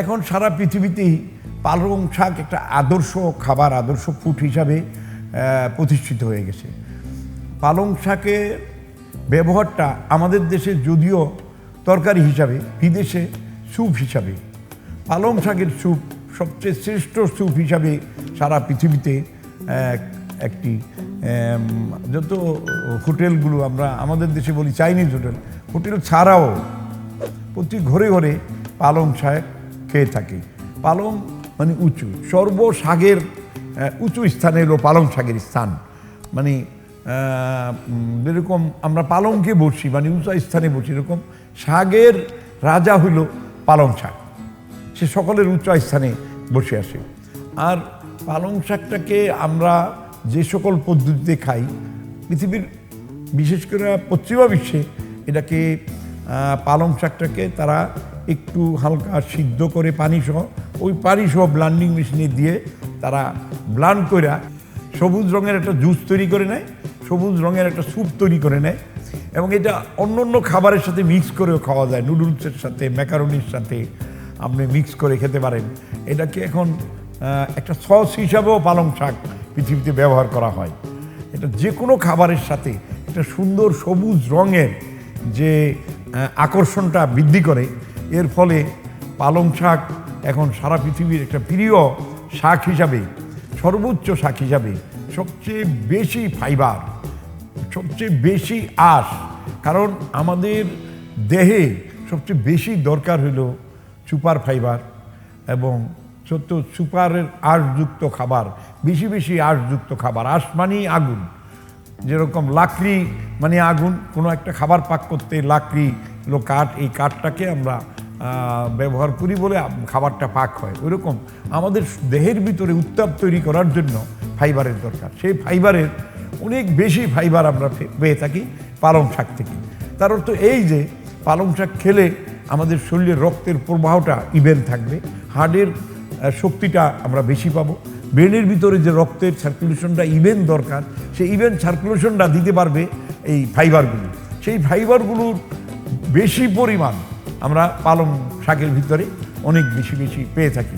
এখন সারা পৃথিবীতেই পালং শাক একটা আদর্শ খাবার, আদর্শ ফুড হিসাবে প্রতিষ্ঠিত হয়ে গেছে। পালং শাকের ব্যবহারটা আমাদের দেশে যদিও তরকারি হিসাবে, বিদেশে স্যুপ হিসাবে, পালং শাকের স্যুপ সবচেয়ে শ্রেষ্ঠ স্যুপ হিসাবে সারা পৃথিবীতে একটি যত হোটেলগুলো আমরা, আমাদের দেশে বলি চাইনিজ হোটেল হোটেল ছাড়াও প্রতি ঘরে ঘরে পালং শাক খেয়ে থাকে। পালং মানে উঁচু সর্বশাগের আহ, উঁচু স্থানে হলো পালং শাকের স্থান। মানে যেরকম আমরা পালংকে বসি মানে উঁচু স্থানে বসি এরকম শাকের রাজা হইল পালং শাক। সে সকলের উচ্চ স্থানে বসে আসে। আর পালং শাকটাকে আমরা যে সকল পদ্ধতিতে খাই পৃথিবীর বিশেষ করে পশ্চিমা বিশ্বে এটাকে পালং শাকটাকে তারা একটু হালকা সিদ্ধ করে পানি সহ ওই পানি সহ ব্লান্ডিং মেশিনে দিয়ে তারা ব্লান্ড করে সবুজ রঙের একটা জুস তৈরি করে নেয়, সবুজ রঙের একটা স্যুপ তৈরি করে নেয় এবং এটা অন্য অন্য খাবারের সাথে মিক্স করেও খাওয়া যায়। নুডলসের সাথে ম্যাকারনির সাথে আপনি মিক্স করে খেতে পারেন। এটাকে এখন একটা সস হিসাবেও পালং শাক পৃথিবীতে ব্যবহার করা হয়। এটা যে কোনো খাবারের সাথে একটা সুন্দর সবুজ রঙের যে আকর্ষণটা বৃদ্ধি করে এর ফলে পালং শাক এখন সারা পৃথিবীর একটা প্রিয় শাক হিসাবে, সর্বোচ্চ শাক হিসাবে সবচেয়ে বেশি ফাইবার সবচেয়ে বেশি আঁশ। কারণ আমাদের দেহে সবচেয়ে বেশি দরকার হলো সুপার ফাইবার এবং সত্য সুপারের আঁশযুক্ত খাবার, বেশি বেশি আঁশযুক্ত খাবার। আঁশ মানেই আগুন। যেরকম লাকড়ি মানে আগুন, কোনো একটা খাবার পাক করতে লাকড়ি হলো কাঠ, এই কাঠটাকে আমরা ব্যবহার করি বলে খাবারটা পাক হয়। ওইরকম আমাদের দেহের ভিতরে উত্তাপ তৈরি করার জন্য ফাইবারের দরকার। সেই ফাইবারের অনেক বেশি ফাইবার আমরা পেয়ে থাকি পালং শাক থেকে। তার অর্থ এই যে পালং শাক খেলে আমাদের শরীরে রক্তের প্রবাহটা ইভেন থাকবে হার্টের শক্তিটা আমরা বেশি পাবো, ব্রেনের ভিতরে যে রক্তের সার্কুলেশনটা ইভেন দরকার সেই ইভেন সার্কুলেশনটা দিতে পারবে এই ফাইবারগুলো। সেই ফাইবারগুলোর বেশি পরিমাণ আমরা পালং শাকের ভিতরে অনেক বেশি বেশি পেয়ে থাকি।